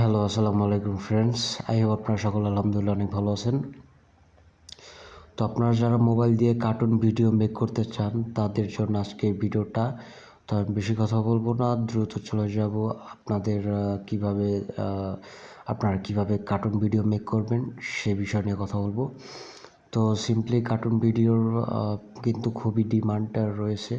Hello, আসসালামু আলাইকুম friends I hope আপনারা সকল আলহামদুলিল্লাহ অনেক ভালো আছেন। তো আপনারা যারা মোবাইল দিয়ে কার্টুন ভিডিও মেক করতে চান, তাদের জন্য আজকে ভিডিওটা তো আমি বেশি কথা বলব না, দ্রুত চলে যাব আপনাদের কীভাবে আপনারা কীভাবে কার্টুন ভিডিও মেক করবেন সে বিষয় নিয়ে কথা বলব। তো সিম্পলি কার্টুন ভিডিওর কিন্তু খুবই ডিমান্ড রয়েছে।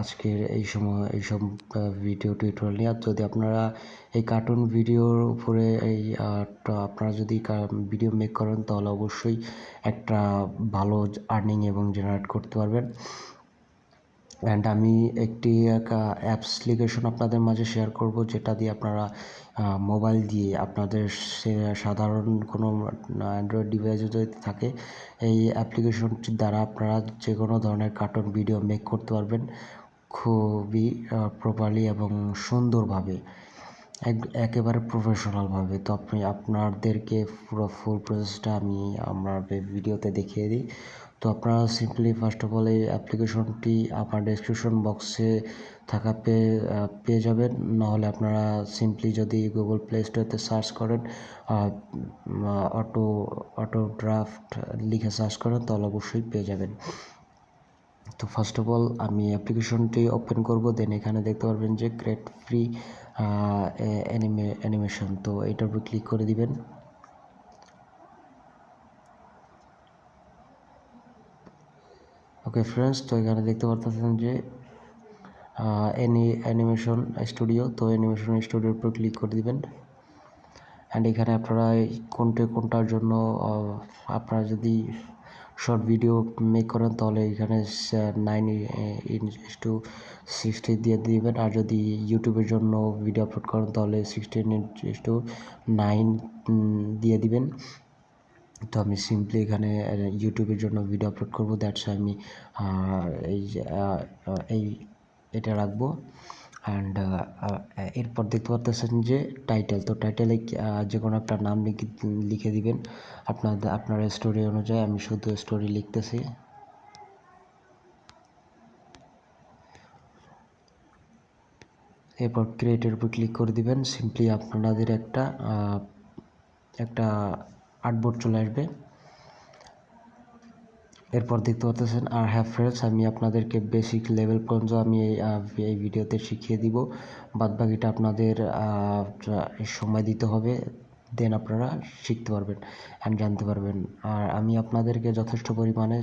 আজকের এই সময় এইসব ভিডিও টিউটোরিয়াল নিয়ে। আর যদি আপনারা এই কার্টুন ভিডিওর উপরে এই আপনারা যদি ভিডিও মেক করেন, তাহলে অবশ্যই একটা ভালো আর্নিং এবং জেনারেট করতে পারবেন। অ্যান্ড আমি একটি অ্যাপস লিকেশন আপনাদের মাঝে শেয়ার করব, যেটা দিয়ে আপনারা মোবাইল দিয়ে আপনাদের সাধারণ কোনো অ্যান্ড্রয়েড ডিভাইস যদি থাকে, এই অ্যাপ্লিকেশনটির দ্বারা আপনারা যে কোনো ধরনের কার্টুন ভিডিও মেক করতে পারবেন খুবই প্রপারলি এবং সুন্দরভাবে, এক- একেবারে প্রফেশনালভাবে তো আপনি, আপনাদেরকে পুরো ফুল প্রসেসটা আমি, আমার ভিডিওতে দেখিয়ে দিই। তো আপনারা সিম্পলি ফার্স্ট অফ অল এই অ্যাপ্লিকেশনটি আমার ডেসক্রিপশন বক্সে থাকা পেয়ে পেয়ে যাবেন। নাহলে আপনারা সিম্পলি যদি গুগল প্লে স্টোরতে সার্চ করেন অটো অটো ড্রাফট লিখে সার্চ করেন, তাহলে অবশ্যই পেয়ে যাবেন। তো ফার্স্ট অফ অল আমি অ্যাপ্লিকেশনটি ওপেন করব দেন এখানে দেখতে পারবেন যে ক্রেট ফ্রি অ্যানিমে অ্যানিমেশন তো এটার উপর ক্লিক করে দিবেন। ওকে ফ্রেন্ডস তো এখানে দেখতে পারতেছেন যে এনি অ্যানিমেশন স্টুডিও তো অ্যানিমেশন স্টুডিওর উপর ক্লিক করে দিবেন। অ্যান্ড এখানে আপনারা কোনটা কোনটার জন্য আপনারা যদি শর্ট ভিডিও মেক করেন, তাহলে এখানে নাইন ইঞ্চ টু সিক্সটি দিয়ে দিবেন। আর যদি ইউটিউবের জন্য ভিডিও আপলোড করেন, তাহলে সিক্সটিন ইঞ্চ টু নাইন দিয়ে দিবেন। তো আমি সিম্পলি এখানে ইউটিউবের জন্য ভিডিও আপলোড করব দ্যাটস আমি এই এই এটা রাখব। অ্যান্ড এরপর দেখতে পাচ্ছেন যে টাইটেল তো টাইটেলে যে কোনো একটা নাম লিখে লিখে দিবেন। আপনাদের আপনার স্টোরি অনুযায়ী আমি শুধু স্টোরি লিখতেছি। এরপর ক্রিয়েটের উপর ক্লিক করে দিবেন। সিম্পলি আপনাদের একটা আহ, একটা আর্টবোর্ড চলে আসবে। এরপর দেখতে পাচ্ছেন, আর হ্যাভ ফ্রেন্ডস আমি আপনাদেরকে বেসিক লেভেল পর্যন্ত আমি এই এই ভিডিওতে শিখিয়ে দিব। বাদ বাকিটা আপনাদের সময় দিতে হবে দেন আপনারা শিখতে পারবেন অ্যান্ড জানতে পারবেন। আর আমি আপনাদেরকে যথেষ্ট পরিমাণে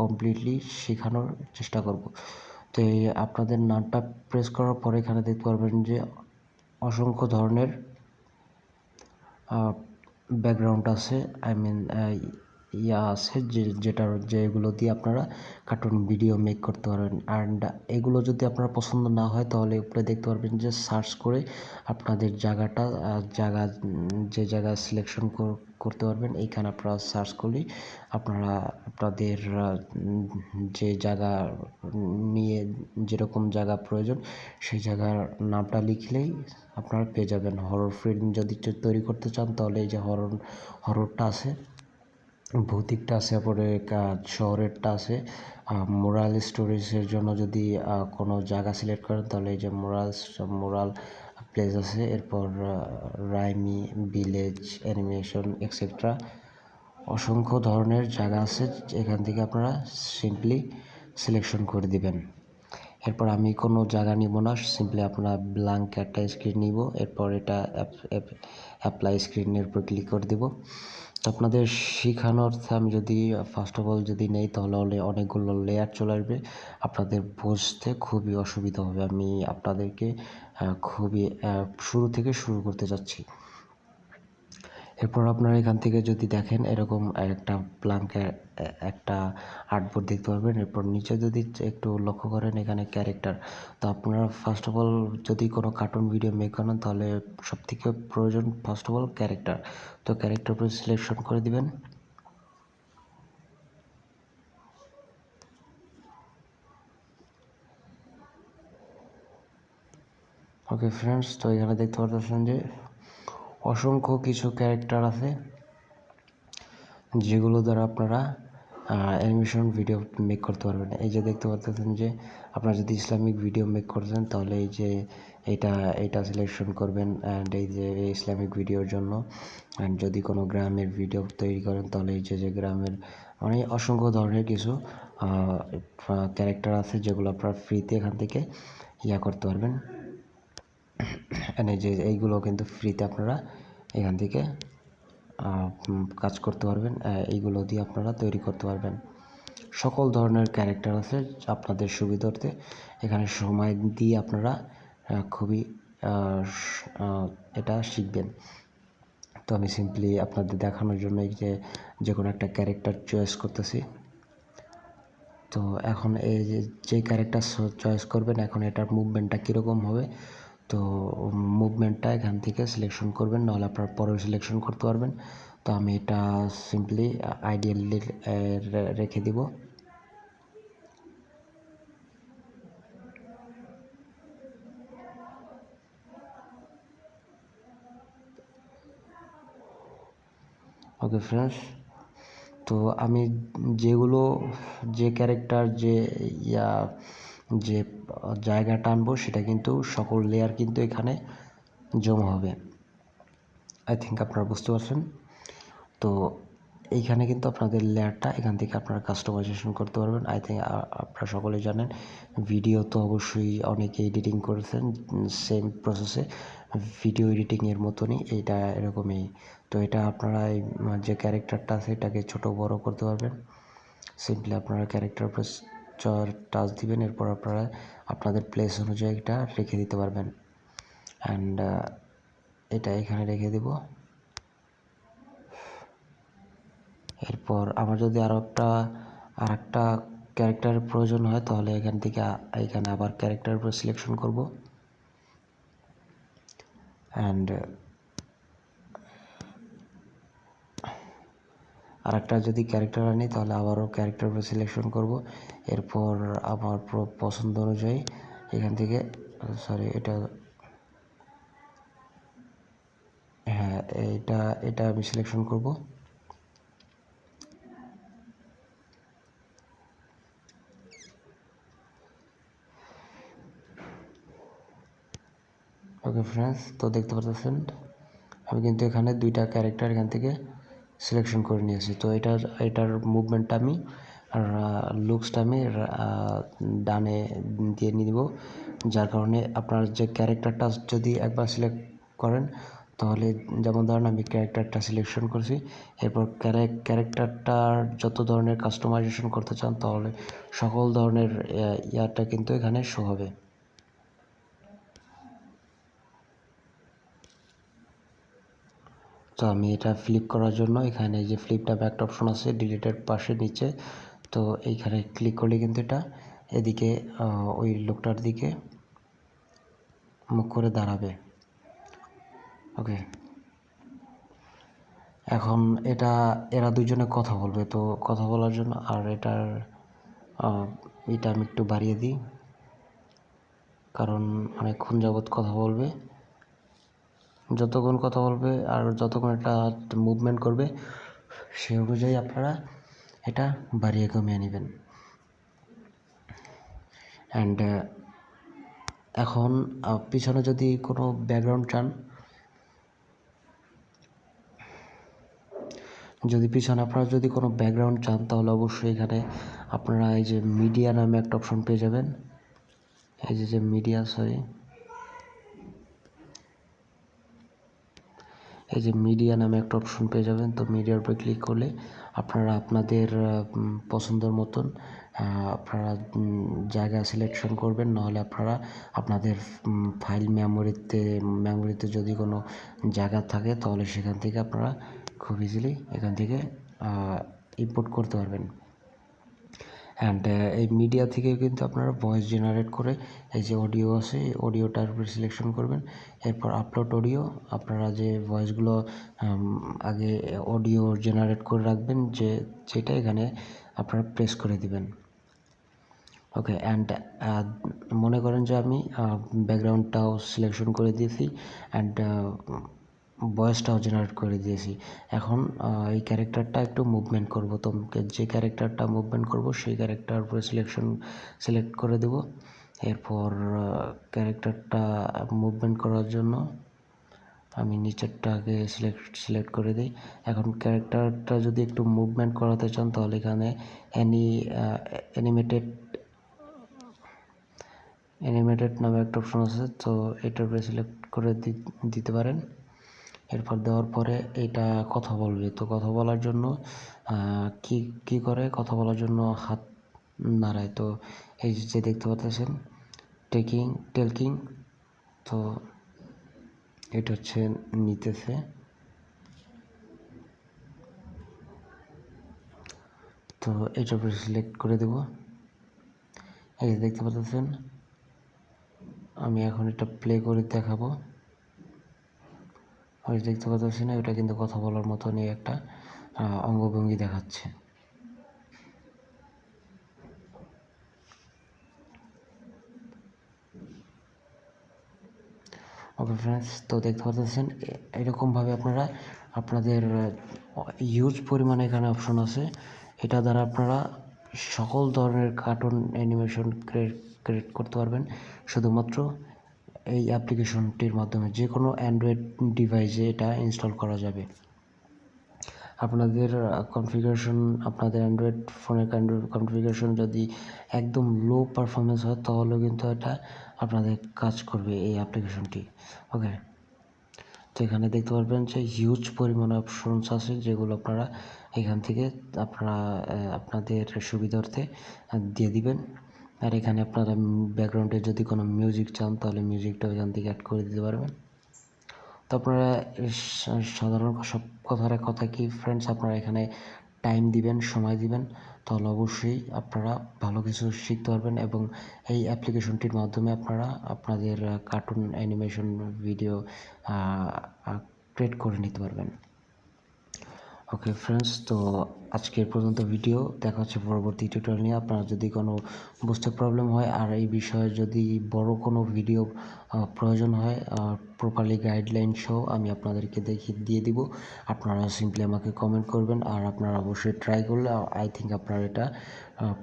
কমপ্লিটলি শেখানোর চেষ্টা করব। তো এই আপনাদের নামটা প্রেস করার পরে এখানে দেখতে পারবেন যে, অসংখ্য ধরনের ব্যাকগ্রাউন্ড আছে আই মিন ইয়া আছে যে, যেটার, যেগুলো দিয়ে আপনারা কার্টুন ভিডিও মেক করতে পারবেন। অ্যান্ড এগুলো যদি আপনার পছন্দ না হয়, তাহলে উপরে দেখতে পারবেন যে সার্চ করে আপনাদের জায়গাটা জায়গা, যে জায়গা সিলেকশন করতে পারবেন, এইখানে আপনারা সার্চ করলেই আপনারা, আপনাদের যে জায়গা নিয়ে যেরকম জায়গা প্রয়োজন, সেই জায়গার নামটা লিখলেই আপনারা পেয়ে যাবেন। হরর ফিল্ম যদি তৈরি করতে চান, তাহলে এই যে হরর হররটা আছে ভৌতিকটা আছে কা- শহরেরটা আছে। মোরাল স্টোরিজের জন্য যদি কোনো জায়গা সিলেক্ট করেন, তাহলে এই যে মোরাল মোরাল প্লেস আছে। এরপর রাইমি ভিলেজ, অ্যানিমেশন এক্সেট্রা অসংখ্য ধরনের জায়গা আছে, এখান থেকে আপনারা সিম্পলি সিলেকশন করে দিবেন। এরপর আমি কোনো জায়গা নিব না সিম্পলি আপনারা ব্ল্যাঙ্ক একটা স্ক্রিন নিব, এরপর এটা অ্যাপ্লাই স্ক্রিনের উপর ক্লিক করে দিব। তো আপনাদের শেখানোর আমি যদি ফার্স্ট অফ অল যদি নেই, তাহলে অনেকগুলো লেয়ার চলে আসবে। আপনাদের বুঝতে খুবই অসুবিধা হবে, আমি আপনাদেরকে খুবই শুরু থেকে শুরু করতে যাচ্ছি এরপর আপনারা এখান থেকে যদি দেখেন, এরকম একটা প্লাঙ্কের একটা আর্টবোর্ড দেখতে পারবেন। এরপর নিচে যদি একটু লক্ষ্য করেন, এখানে ক্যারেক্টার তো আপনারা ফার্স্ট অফ অল যদি কোনো কার্টুন ভিডিও মেক করেন, তাহলে সব থেকে প্রয়োজন ফার্স্ট অফ অল ক্যারেক্টার তো ক্যারেক্টার উপরে সিলেকশন করে দিবেন। ওকে ফ্রেন্ডস তো এখানে দেখতে পাচ্ছেন যে অসংখ্য কিছু ক্যারেক্টার আছে, যেগুলো দ্বারা আপনারা অ্যানিমেশন ভিডিও মেক করতে পারবেন। এই যে দেখতে পাচ্ছেন যে, আপনারা যদি ইসলামিক ভিডিও মেক করতেন তাহলে এই যে এটা এটা সিলেকশন করবেন অ্যান্ড এই যে ইসলামিক ভিডিওর জন্য। অ্যান্ড যদি কোনো গ্রামের ভিডিও তৈরি করেন, তাহলে এই যে যে গ্রামের মানে অসংখ্য ধরনের কিছু ক্যারেক্টার আছে, যেগুলো আপনারা ফ্রিতে এখান থেকে ইয়া করতে পারবেন। এই যে এইগুলো কিন্তু ফ্রিতে আপনারা এখান থেকে কাজ করতে পারবেন। এইগুলো দিয়ে আপনারা তৈরি করতে পারবেন। সকল ধরনের ক্যারেক্টার আছে আপনাদের সুবিধার্থে। এখানে সময় দিয়ে আপনারা খুবই এটা শিখবেন। তো আমি সিম্পলি আপনাদের দেখানোর জন্য এই যে যে কোনো একটা ক্যারেক্টার চয়েস করতেছি। তো এখন এই যে যে ক্যারেক্টার চয়েস করবেন, এখন এটার মুভমেন্টটা কীরকম হবে? তো মুভমেন্টটা এখান থেকে সিলেকশন করবেন, নাহলে আপনার পরেও সিলেকশন করতে পারবেন। তো আমি এটা সিম্পলি আইডিয়াল রেখে দিব। ওকে ফ্রেন্ডস তো আমি যেগুলো, যে ক্যারেক্টার যে, ইয়া যে জায়গা টানবো সেটা কিন্তু সকল লেয়ার কিন্তু এখানে জমা হবে। আই থিঙ্ক আপনারা বুঝতে পারছেন। তো এইখানে কিন্তু আপনাদের লেয়ারটা এখান থেকে আপনারা কাস্টমাইজেশন করতে পারবেন। আই থিঙ্ক আপনারা সকলেই জানেন ভিডিও তো অবশ্যই অনেকে এডিটিং করেছেন সেম প্রসেসে ভিডিও এডিটিংয়ের মতনই এইটা এরকমই। তো এটা আপনারা যে ক্যারেক্টারটা আছে এটাকে ছোট বড় করতে পারবেন। সিম্পলি আপনারা ক্যারেক্টার টাচ দিবেন, এরপর আপনারা আপনাদের প্লেস অনুযায়ী এটা রেখে দিতে পারবেন। অ্যান্ড এটা এখানে রেখে দেব। এরপর আমার যদি আরও একটা, আর একটা ক্যারেক্টারের প্রয়োজন হয়, তাহলে এখান থেকে এখানে আবার ক্যারেক্টারের উপর সিলেকশন করব। অ্যান্ড আর একটা যদি ক্যারেক্টার আনি, তাহলে আবারও ক্যারেক্টার উপর সিলেকশন করব। এরপর আমার পছন্দ অনুযায়ী এখান থেকে সরি এটা হ্যাঁ এটা এটা আমি সিলেকশন করব। ওকে ফ্রেন্ডস তো দেখতে পাচ্ছেন আমি কিন্তু এখানে দুইটা ক্যারেক্টার এখান থেকে সিলেকশন করে নিয়েছি। তো এটার এটার মুভমেন্টটা আমি লুকসটা আমি ডানে দিয়ে নিয়ে দেবো যার কারণে আপনার যে ক্যারেক্টারটা যদি একবার সিলেক্ট করেন, তাহলে যেমন ধরেন আমি ক্যারেক্টারটা সিলেকশন করছি, এরপর ক্যারেক্টারটার যত ধরনের কাস্টমাইজেশন করতে চান, তাহলে সকল ধরনের ইয়ারটা কিন্তু এখানে শো হবে। তো আমি এটা ফ্লিপ করার জন্য এখানে যে ফ্লিপটা একটা অপশন আছে ডিলিটের পাশে নিচে, তো এইখানে ক্লিক করলে কিন্তু এটা এদিকে ওই লোকটার দিকে মুখ করে দাঁড়াবে। ওকে এখন এটা, এরা দুজনে কথা বলবে, তো কথা বলার জন্য আর এটার এটা আমি একটু বাড়িয়ে দিই, কারণ অনেকক্ষণ যাবৎ কথা বলবে। যতক্ষণ কথা বলবে আর যতক্ষণ এটা মুভমেন্ট করবে, সে অনুযায়ী আপনারা এটা বাড়িয়ে কমিয়ে নেবেন। অ্যান্ড এখন পিছনে যদি কোনো ব্যাকগ্রাউন্ড চান, যদি পিছনে আপনারা যদি কোনো ব্যাকগ্রাউন্ড চান, তাহলে অবশ্যই এখানে আপনারা এই যে মিডিয়া নামে একটা অপশন পেয়ে যাবেন। এই যে যে মিডিয়া সরি এই যে মিডিয়া নামে একটা অপশন পেয়ে যাবেন। তো মিডিয়ার উপরে ক্লিক করলে আপনারা আপনাদের পছন্দের মতন আপনারা জায়গা সিলেকশন করবেন। নাহলে আপনারা আপনাদের ফাইল মেমোরিতে মেমোরিতে যদি কোনো জায়গা থাকে, তাহলে সেখান থেকে আপনারা খুব ইজিলি এখান থেকে ইম্পোর্ট করতে পারবেন। অ্যান্ড এই মিডিয়া থেকে কিন্তু আপনারা ভয়েস জেনারেট করে এই যে অডিও আছে অডিওটার উপরে সিলেকশন করবেন। এরপর আপলোড অডিও আপনারা যে ভয়েসগুলো আগে অডিও জেনারেট করে রাখবেন, যে, যেটা এখানে আপনারা প্রেস করে দিবেন। ওকে অ্যান্ড মনে করেন যে আমি ব্যাকগ্রাউন্ডটাও সিলেকশন করে দিয়েছি। অ্যান্ড ভয়েসটাও জেনারেট করে দিয়েছি। এখন এই ক্যারেক্টারটা একটু মুভমেন্ট করব। তোমাকে যে ক্যারেক্টারটা মুভমেন্ট করব, সেই ক্যারেক্টার উপরে সিলেকশন সিলেক্ট করে দেব। এরপর ক্যারেক্টারটা মুভমেন্ট করার জন্য আমি নিচেরটাকে সিলেক্ট সিলেক্ট করে দিই। এখন ক্যারেক্টারটা যদি একটু মুভমেন্ট করাতে চান, তাহলে এখানে অ্যানি অ্যানিমেটেড অ্যানিমেটেড নামে একটা অপশন আছে। তো এটার উপরে সিলেক্ট করে দিতে পারেন। এরপর দেওয়ার পরে এটা কথা বলবে। তো কথা বলার জন্য কি কি করে? কথা বলার জন্য হাত নাড়ায়। তো এই যে দেখতে পাচ্ছেন, টেকিং, টেলকিং, তো এটা হচ্ছে নিতেছে। তো এটার উপরে সিলেক্ট করে দেব। এই দেখতে পাচ্ছেন, আমি এখন এটা প্লে করে দেখাবো। ওই দেখতে পাচ্ছি না, এটা কিন্তু কথা বলার মতনই একটা অঙ্গভঙ্গি দেখাচ্ছে। ওকে ফ্রেন্ডস তো দেখতে পাচ্ছেন এরকমভাবে আপনারা, আপনাদের হিউজ পরিমাণে এখানে অপশন আছে। এটা দ্বারা আপনারা সকল ধরনের কার্টুন অ্যানিমেশন ক্রিয়েট করতে পারবেন। শুধুমাত্র এই অ্যাপ্লিকেশনটির মাধ্যমে যে কোনো অ্যান্ড্রয়েড ডিভাইসে এটা ইনস্টল করা যাবে। আপনাদের কনফিগারেশন আপনাদের অ্যান্ড্রয়েড ফোনের কনফিগারেশন যদি একদম লো পারফরমেন্স হয় তাহলেও কিন্তু এটা আপনাদের কাজ করবে এই অ্যাপ্লিকেশনটি ওকে তো এখানে দেখতে পারবেন যে হিউজ পরিমাণে অপশনস আছে, যেগুলো আপনারা এখান থেকে আপনারা আপনাদের সুবিধার্থে দিয়ে দিবেন। আর এখানে আপনারা ব্যাকগ্রাউন্ডে যদি কোনো মিউজিক চান, তাহলে মিউজিকটাও এখান থেকে অ্যাড করে দিতে পারবেন। তো আপনারা সাধারণ সব কথার কথা কি ফ্রেন্ডস আপনারা এখানে টাইম দিবেন, সময় দিবেন, তাহলে অবশ্যই আপনারা ভালো কিছু শিখতে পারবেন এবং এই অ্যাপ্লিকেশনটির মাধ্যমে আপনারা আপনাদের কার্টুন অ্যানিমেশন ভিডিও ক্রিয়েট করে নিতে পারবেন। ওকে ফ্রেন্ডস তো আজকের পর্যন্ত ভিডিও দেখা হচ্ছে পরবর্তী টিউটোরিয়াল নিয়ে। আপনারা যদি কোনো বুঝতে প্রবলেম হয় আর এই বিষয়ে যদি বড় কোনো ভিডিও প্রয়োজন হয় প্রপারলি গাইডলাইন সহ আমি আপনাদেরকে দেখিয়ে দিয়ে দিব। আপনারা সিম্পলি আমাকে কমেন্ট করবেন আর আপনারা অবশ্যই ট্রাই করলে আই থিঙ্ক আপনারা এটা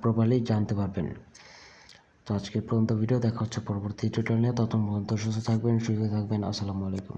প্রপারলি জানতে পারবেন। তো আজকের পর্যন্ত ভিডিও দেখা হচ্ছে পরবর্তী টিউটোরিয়াল নিয়ে। ততক্ষণ পর্যন্ত সুস্থ থাকবেন সুস্থ থাকবেন। আসসালামু আলাইকুম।